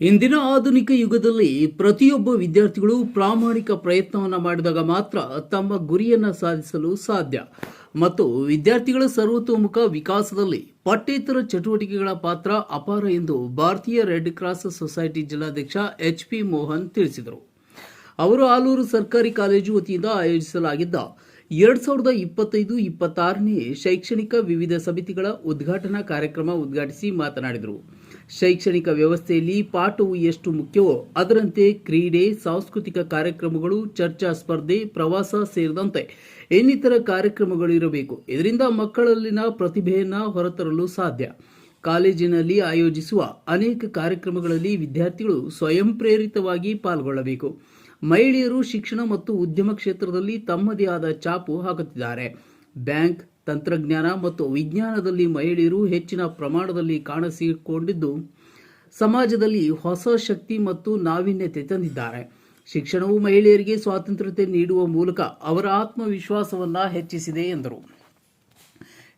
ಇಂದಿನ ಆಧುನಿಕ ಯುಗದಲ್ಲಿ ಪ್ರತಿಯೊಬ್ಬ ವಿದ್ಯಾರ್ಥಿಗಳು ಪ್ರಾಮಾಣಿಕ ಪ್ರಯತ್ನವನ್ನು ಮಾಡಿದಾಗ ಮಾತ್ರ ತಮ್ಮ ಗುರಿಯನ್ನು ಸಾಧಿಸಲು ಸಾಧ್ಯ. ಮತ್ತು ವಿದ್ಯಾರ್ಥಿಗಳ ಸರ್ವತೋಮುಖ ವಿಕಾಸದಲ್ಲಿ ಪಠ್ಯೇತರ ಚಟುವಟಿಕೆಗಳ ಪಾತ್ರ ಅಪಾರ ಎಂದು ಭಾರತೀಯ ರೆಡ್ ಕ್ರಾಸ್ ಸೊಸೈಟಿ ಜಿಲ್ಲಾಧ್ಯಕ್ಷ ಎಚ್ ಪಿ ಮೋಹನ್ ತಿಳಿಸಿದರು. ಅವರು ಆಲೂರು ಸರ್ಕಾರಿ ಕಾಲೇಜು ವತಿಯಿಂದ ಆಯೋಜಿಸಲಾಗಿದ್ದ ಎರಡ್ ಸಾವಿರದ ಇಪ್ಪತ್ತೈದು ಇಪ್ಪತ್ತಾರನೇ ಶೈಕ್ಷಣಿಕ ವಿವಿಧ ಸಮಿತಿಗಳ ಉದ್ಘಾಟನಾ ಕಾರ್ಯಕ್ರಮ ಉದ್ಘಾಟಿಸಿ ಮಾತನಾಡಿದರು. ಶೈಕ್ಷಣಿಕ ವ್ಯವಸ್ಥೆಯಲ್ಲಿ ಪಾಠವು ಎಷ್ಟು ಮುಖ್ಯವೋ ಅದರಂತೆ ಕ್ರೀಡೆ, ಸಾಂಸ್ಕೃತಿಕ ಕಾರ್ಯಕ್ರಮಗಳು, ಚರ್ಚಾ ಸ್ಪರ್ಧೆ, ಪ್ರವಾಸ ಸೇರಿದಂತೆ ಇನ್ನಿತರ ಕಾರ್ಯಕ್ರಮಗಳು ಇರಬೇಕು ಇದರಿಂದ ಮಕ್ಕಳಲ್ಲಿನ ಪ್ರತಿಭೆಯನ್ನು ಹೊರತರಲು ಸಾಧ್ಯ. ಕಾಲೇಜಿನಲ್ಲಿ ಆಯೋಜಿಸುವ ಅನೇಕ ಕಾರ್ಯಕ್ರಮಗಳಲ್ಲಿ ವಿದ್ಯಾರ್ಥಿಗಳು ಸ್ವಯಂ ಪ್ರೇರಿತವಾಗಿ ಪಾಲ್ಗೊಳ್ಳಬೇಕು. ಮಹಿಳೆಯರು ಶಿಕ್ಷಣ ಮತ್ತು ಉದ್ಯಮ ಕ್ಷೇತ್ರದಲ್ಲಿ ತಮ್ಮದೇ ಆದ ಚಾಪು ಹಾಕುತ್ತಿದ್ದಾರೆ. ಬ್ಯಾಂಕ್ ತಂತ್ರಜ್ಞಾನ ಮತ್ತು ವಿಜ್ಞಾನದಲ್ಲಿ ಮಹಿಳೆಯರು ಹೆಚ್ಚಿನ ಪ್ರಮಾಣದಲ್ಲಿ ಕಾಣಿಸಿಕೊಂಡಿದ್ದು, ಸಮಾಜದಲ್ಲಿ ಹೊಸ ಶಕ್ತಿ ಮತ್ತು ನಾವೀನ್ಯತೆ ತಂದಿದ್ದಾರೆ. ಶಿಕ್ಷಣವು ಮಹಿಳೆಯರಿಗೆ ಸ್ವಾತಂತ್ರ್ಯತೆ ನೀಡುವ ಮೂಲಕ ಅವರ ಆತ್ಮವಿಶ್ವಾಸವನ್ನು ಹೆಚ್ಚಿಸಿದೆ ಎಂದರು.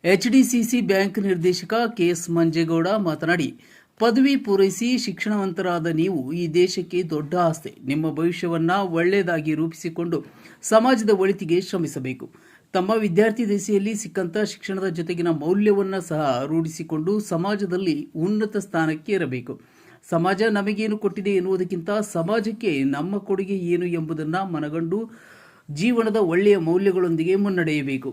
ಎಚ್ಡಿಸಿಸಿ ಬ್ಯಾಂಕ್ ನಿರ್ದೇಶಕ ಕೆಎಸ್ ಮಂಜೇಗೌಡ ಮಾತನಾಡಿ, ಪದವಿ ಪೂರೈಸಿ ಶಿಕ್ಷಣವಂತರಾದ ನೀವು ಈ ದೇಶಕ್ಕೆ ದೊಡ್ಡ ಆಸ್ತಿ. ನಿಮ್ಮ ಭವಿಷ್ಯವನ್ನ ಒಳ್ಳೆಯದಾಗಿ ರೂಪಿಸಿಕೊಂಡು ಸಮಾಜದ ಒಳಿತಿಗೆ ಶ್ರಮಿಸಬೇಕು. ತಮ್ಮ ವಿದ್ಯಾರ್ಥಿ ದೆಸೆಯಲ್ಲಿ ಸಿಕ್ಕಂತ ಶಿಕ್ಷಣದ ಜೊತೆಗಿನ ಮೌಲ್ಯವನ್ನ ಸಹ ರೂಢಿಸಿಕೊಂಡು ಸಮಾಜದಲ್ಲಿ ಉನ್ನತ ಸ್ಥಾನಕ್ಕೆ ಇರಬೇಕು ಸಮಾಜ ನಮಗೇನು ಕೊಟ್ಟಿದೆ ಎನ್ನುವುದಕ್ಕಿಂತ ಸಮಾಜಕ್ಕೆ ನಮ್ಮ ಕೊಡುಗೆ ಏನು ಎಂಬುದನ್ನು ಮನಗಂಡು ಜೀವನದ ಒಳ್ಳೆಯ ಮೌಲ್ಯಗಳೊಂದಿಗೆ ಮುನ್ನಡೆಯಬೇಕು.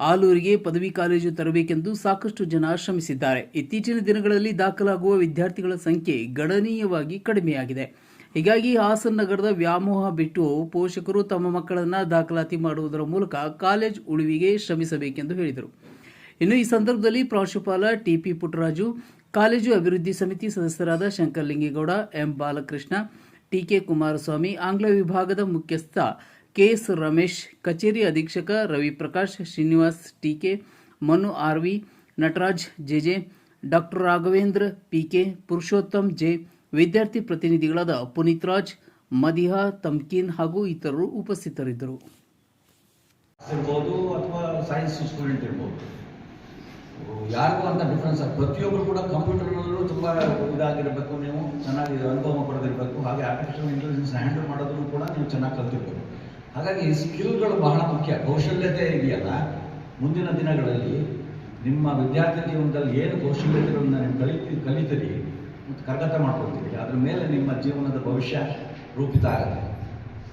ಆಲೂರಿಗೆ ಪದವಿ ಕಾಲೇಜು ತರಬೇಕೆಂದು ಸಾಕಷ್ಟು ಜನ ಶ್ರಮಿಸಿದ್ದಾರೆ. ಇತ್ತೀಚಿನ ದಿನಗಳಲ್ಲಿ ದಾಖಲಾಗುವ ವಿದ್ಯಾರ್ಥಿಗಳ ಸಂಖ್ಯೆ ಗಣನೀಯವಾಗಿ ಕಡಿಮೆಯಾಗಿದೆ. ಹೀಗಾಗಿ ಹಾಸನ ನಗರದ ವ್ಯಾಮೋಹ ಬಿಟ್ಟು ಪೋಷಕರು ತಮ್ಮ ಮಕ್ಕಳನ್ನ ದಾಖಲಾತಿ ಮಾಡುವುದರ ಮೂಲಕ ಕಾಲೇಜ್ ಉಳಿವಿಗೆ ಶ್ರಮಿಸಬೇಕೆಂದು ಹೇಳಿದರು. ಇನ್ನು ಈ ಸಂದರ್ಭದಲ್ಲಿ ಪ್ರಾಂಶುಪಾಲ ಟಿಪಿ ಪುಟ್ಟರಾಜು, ಕಾಲೇಜು ಅಭಿವೃದ್ಧಿ ಸಮಿತಿ ಸದಸ್ಯರಾದ ಶಂಕರಲಿಂಗೇಗೌಡ, ಎಂ. ಬಾಲಕೃಷ್ಣ, ಟಿಕೆ ಕುಮಾರಸ್ವಾಮಿ, ಆಂಗ್ಲ ವಿಭಾಗದ ಮುಖ್ಯಸ್ಥ ಕೆಎಸ್ ರಮೇಶ್, ಕಚೇರಿ ಅಧೀಕ್ಷಕ Raviprakash Srinivas, TK Manu RV Nataraj JJ doctor Raghavendra, PK Purushottam J ವಿದ್ಯಾರ್ಥಿ ಪ್ರತಿನಿಧಿಗಳಾದ ಪುನೀತ್ ರಾಜ್, ಮದಿಹಾ ತಮ್ಕೀನ್ ಹಾಗೂ ಇತರರು ಉಪಸ್ಥಿತರಿದ್ದರು. ಇರ್ಬೋದು ಅಥವಾ ಸೈನ್ಸ್ ಸ್ಟೂಡೆಂಟ್ ಇರ್ಬೋದು. ಯಾರಿಗೂ ಅಂತ ಡಿಫ್ರೆನ್ಸ್ ಪ್ರತಿಯೊಬ್ಬರು ಕೂಡ ಕಂಪ್ಯೂಟರ್ನಲ್ಲೂ ತುಂಬ ಇದಾಗಿರಬೇಕು. ನೀವು ಚೆನ್ನಾಗಿ ಅನುಭವ ಪಡೆದಿರಬೇಕು. ಹಾಗೆ ಆರ್ಟಿಫಿಷಿಯಲ್ ಇಂಟೆಲಿಜೆನ್ಸ್ ಹ್ಯಾಂಡಲ್ ಮಾಡೋದನ್ನು ಕೂಡ ನೀವು ಚೆನ್ನಾಗಿ ಕಲ್ತಿರ್ಬೇಕು. ಹಾಗಾಗಿ ಈ ಸ್ಕಿಲ್ಗಳು ಬಹಳ ಮುಖ್ಯ. ಕೌಶಲ್ಯತೆ ಇದೆಯಲ್ಲ. ಮುಂದಿನ ದಿನಗಳಲ್ಲಿ ನಿಮ್ಮ ವಿದ್ಯಾರ್ಥಿ ಜೀವನದಲ್ಲಿ ಏನು ಕೌಶಲ್ಯತೆಗಳನ್ನು ನೀವು ಕಲಿತಿ, ಕಲಿತೀರಿ ಕರಗತ ಮಾಡ್ಕೊಳ್ತೀರಿ ಅದ್ರ ಮೇಲೆ ನಿಮ್ಮ ಜೀವನದ ಭವಿಷ್ಯ ರೂಪಿತ ಆಗುತ್ತೆ.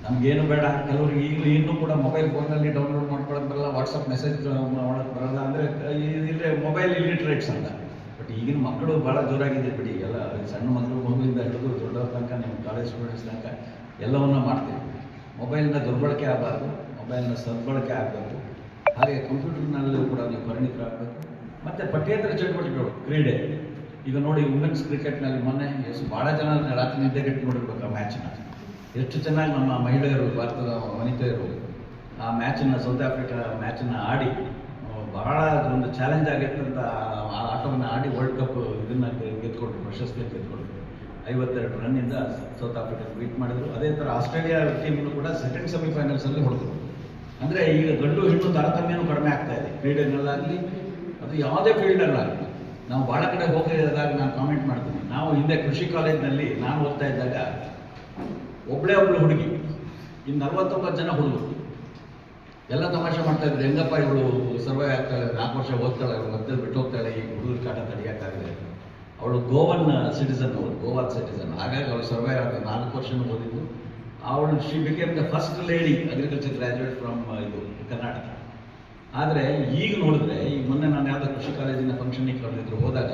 ನಮ್ಗೇನು ಬೇಡ. ಕೆಲವರಿಗೆ ಈಗಲೂ ಇನ್ನೂ ಕೂಡ ಮೊಬೈಲ್ ಫೋನಲ್ಲಿ ಡೌನ್ಲೋಡ್ ಮಾಡ್ಕೊಳ್ಳೋದು ಬರಲ್ಲ ವಾಟ್ಸಪ್ ಮೆಸೇಜ್ ಮಾಡೋಕ್ಕೆ ಬರಲ್ಲ ಅಂದರೆ ಇಲ್ಲೇ ಮೊಬೈಲ್ ಇಲ್ಲಿಟ್ರೇಟ್ಸ್ ಅಂತ. ಬಟ್ ಈಗಿನ ಮಕ್ಕಳು ಭಾಳ ಜೋರಾಗಿದೆ ಬಿಡಿ. ಎಲ್ಲ ಸಣ್ಣ ಮಕ್ಕಳು ಮಗುವಿಂದ ಹಿಡಿದು ದೊಡ್ಡವ್ರ ತನಕ, ನಿಮ್ಮ ಕಾಲೇಜ್ ಸ್ಟೂಡೆಂಟ್ಸ್ ತನಕ ಎಲ್ಲವನ್ನ ಮಾಡ್ತೀವಿ. ಮೊಬೈಲ್ನ ದುರ್ಬಳಕೆ ಆಗಬಾರ್ದು. ಮೊಬೈಲ್ನ ಸದ್ಬಳಕೆ ಆಗಬೇಕು ಹಾಗೆ ಕಂಪ್ಯೂಟರ್ನಲ್ಲೂ ಕೂಡ ನೀವು ಪರಿಣಿತರಾಗಬೇಕು. ಮತ್ತು ಪಠ್ಯೇತರ ಚಟುವಟಿಕೆಗಳು, ಕ್ರೀಡೆ. ಈಗ ನೋಡಿ ವುಮೆನ್ಸ್ ಕ್ರಿಕೆಟ್ನಲ್ಲಿ ಮೊನ್ನೆ ಎಷ್ಟು ಭಾಳ ಜನ ರಾತ್ರಿ ನಿದ್ದೆಗೆಟ್ಟು ನೋಡಿರ್ಬೇಕು ಆ ಮ್ಯಾಚನ್ನ ಎಷ್ಟು ಚೆನ್ನಾಗಿ ನಮ್ಮ ಮಹಿಳೆಯರು, ಭಾರತದ ವನಿತೆಯರು ಆ ಮ್ಯಾಚನ್ನು ಸೌತ್ ಆಫ್ರಿಕಾ ಮ್ಯಾಚನ್ನು ಆಡಿ ಬಹಳ ಒಂದು ಚಾಲೆಂಜ್ ಆಗಿರ್ತಂಥ ಆ ಆಟವನ್ನು ಆಡಿ ವರ್ಲ್ಡ್ ಕಪ್ ಇದನ್ನು ಗೆದ್ಕೊಟ್ರು ಪ್ರಶಸ್ತಿ ಗೆದ್ಕೊಟ್ರು ಐವತ್ತೆರಡು ರನ್ನಿಂದ ಸೌತ್ ಆಫ್ರಿಕಾ ಬೀಟ್ ಮಾಡಿದ್ರು. ಅದೇ ಥರ ಆಸ್ಟ್ರೇಲಿಯಾ ಟೀಮನ್ನು ಕೂಡ ಸೆಕೆಂಡ್ ಸೆಮಿಫೈನಲ್ಸಲ್ಲಿ ಹೊಡೆದರು. ಅಂದರೆ ಈಗ ಗಂಡು ಹೆಣ್ಣು ತಾರತಮ್ಯನೂ ಕಡಿಮೆ ಆಗ್ತಾ ಇದೆ. ಕ್ರೀಡೆನಲ್ಲಾಗಲಿ ಅದು ಯಾವುದೇ ಫೀಲ್ಡಲ್ಲಾಗಲಿ ನಾವು ಭಾಳ ಕಡೆ ಹೋಗಿದಾಗ ನಾನು ಕಾಮೆಂಟ್ ಮಾಡ್ತೀನಿ. ನಾವು ಹಿಂದೆ ಕೃಷಿ ಕಾಲೇಜಿನಲ್ಲಿ ನಾನು ಓದ್ತಾ ಇದ್ದಾಗ ಒಬ್ಬಳೇ ಒಬ್ಳು ಹುಡುಗಿ, ಇನ್ನು ನಲ್ವತ್ತೊಂಬತ್ತು ಜನ ಹುಡುಗರು. ಎಲ್ಲ ತಮಾಷೆ ಮಾಡ್ತಾ ಇದ್ರು, ಹೆಂಗಪ್ಪ ಇವಳು ಸರ್ವೆ ಆಗ್ತಾಳೆ ನಾಲ್ಕು ವರ್ಷ ಓದ್ತಾಳೆ ಮತ್ತೆ ಬಿಟ್ಟು ಹೋಗ್ತಾಳೆ, ಈ ಹುಡುಗರು ಕಾಟ ತಡೆಯೋಕ್ಕಾಗದೆ ಅವಳು ಗೋವನ್ ಸಿಟಿಸನ್ ಅವಳು ಗೋವಾ ಸಿಟಿಸನ್ ಹಾಗಾಗಿ ಅವಳು ಸರ್ವೆ ಆದ ನಾಲ್ಕು ವರ್ಷನೂ ಓದಿದ್ದು. ಅವಳು she became the first lady agriculture graduate from ಇದು, ಕರ್ನಾಟಕ. ಆದರೆ ಈಗ ನೋಡಿದ್ರೆ, ಈಗ ಮೊನ್ನೆ ನಾನು ಯಾವುದೋ ಕೃಷಿ ಕಾಲೇಜಿನ ಫಂಕ್ಷನಿಗೆ ಕರೆದಿದ್ರು, ಹೋದಾಗ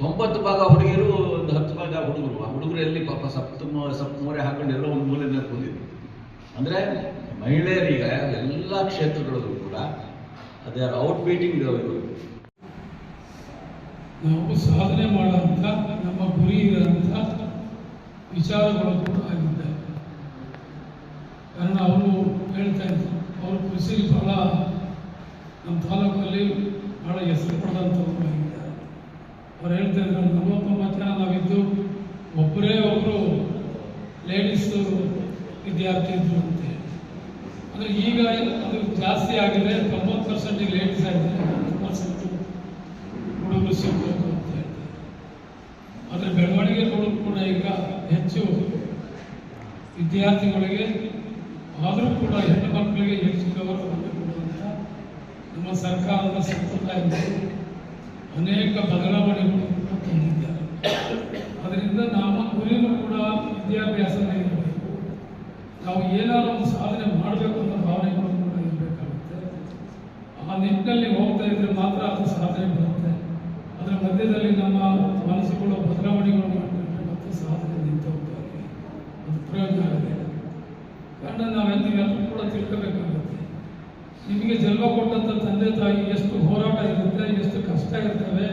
ತೊಂಬತ್ತು ಭಾಗ ಹುಡುಗಿಯರು ಒಂದು ಹತ್ತು ಭಾಗ ಹುಡುಗರು, ಆ ಹುಡುಗರು ಎಲ್ಲಿ ಪಾಪ ಸಪ್ತ ಸಪ್ತ ಮೋರೆ ಹಾಕೊಂಡು ಎಲ್ಲೋ ಒಂದು ಮೂಲೆಯಿಂದ ಕೂತಿದ್ರು. ಅಂದರೆ ಮಹಿಳೆಯರಿಗೆ ಎಲ್ಲ ಕ್ಷೇತ್ರಗಳಲ್ಲೂ ಕೂಡ ಅದೇ ಔಟ್ ಬೀಟಿಂಗ್ ನಾವು ಸಾಧನೆ ಮಾಡುವಂಥ ನಮ್ಮ ಗುರಿ ಇರುವಂಥ ವಿಚಾರಗಳು ಕೂಡ ಆಗಿದ್ದಾರೆ ಕಾರಣ ಅವರು ಹೇಳ್ತಾ ಇದ್ರು, ಅವರು ಬಹಳ ನಮ್ಮ ತಾಲೂಕಲ್ಲಿ ಬಹಳ ಹೆಸರು ಆಗಿದ್ದಾರೆ ಅವ್ರು ಹೇಳ್ತಾ ಇದ್ರು ನಮ್ಮಪ್ಪ ಮಾತ್ರ ನಾವಿದ್ದು ಒಬ್ಬರೇ ಒಬ್ಬರು ಲೇಡೀಸು ವಿದ್ಯಾರ್ಥಿ ಇದ್ರು ಅಂತ. ಅಂದರೆ ಈಗ ಅದು ಜಾಸ್ತಿ ಆಗಿದೆ, ತೊಂಬತ್ತು ಪರ್ಸೆಂಟ್ ಲೇಡೀಸ್ ಆಗಿದೆ ಹತ್ತು ಹುಡುಗರು ಸಿಗಬೇಕು ಅಂತ ಹೇಳ್ತಾರೆ ಆದರೆ ಬೆಳವಣಿಗೆ ನೋಡೋದು ಕೂಡ ಈಗ ಹೆಚ್ಚು ವಿದ್ಯಾರ್ಥಿಗಳಿಗೆ, ಆದರೂ ಕೂಡ ಹೆಣ್ಣು ಮಕ್ಕಳಿಗೆ ಹೆಚ್ಚು ಗೌರವವನ್ನು ಕೊಡುವಂಥ ನಮ್ಮ ಸರ್ಕಾರದ ಸಂಪ್ರದಾಯದಲ್ಲಿ ಅನೇಕ ಬದಲಾವಣೆಗಳು ತಂದಿದ್ದಾರೆ ಅದರಿಂದ ನಮ್ಮ ಗುರಿನೂ ಕೂಡ ವಿದ್ಯಾಭ್ಯಾಸನೇ ಇರಬೇಕು. ನಾವು ಏನಾದರೂ ಒಂದು ಸಾಧನೆ ಮಾಡಬೇಕು ಅನ್ನೋ ಭಾವನೆಗಳು ಕೂಡ ಇರಬೇಕಾಗುತ್ತೆ. ಆ ನಿಟ್ಟಿನಲ್ಲಿ ಹೋಗ್ತಾ ಇದ್ರೆ ಮಾತ್ರ ಅದು ಸಾಧನೆ ಬರುತ್ತೆ. ಅದರ ಮಧ್ಯದಲ್ಲಿ ನಮ್ಮ ಮನಸ್ಸುಗಳು ಬದಲಾವಣೆಗಳು ಮಾಡಿಕೊಂಡ್ರೆ ಮತ್ತೆ ಸಾಧನೆ ನಿಂತು ಹೋಗ್ತಾರೆ ಅದು ಪ್ರಯೋಜನ ಆಗಿದೆ. ಕಾರಣ ನಾವೆಲ್ಲ ನೀವೆಲ್ಲರೂ ಕೂಡ ತಿಳ್ಕೋಬೇಕಾಗುತ್ತೆ. ನಿಮಗೆ ಜನ್ಮ ಕೊಟ್ಟಂಥ ತಂದೆ ತಾಯಿ ಎಷ್ಟು ಹೋರಾಟ ಇರುತ್ತೆ ಎಷ್ಟು ಕಷ್ಟ ಇರ್ತವೆ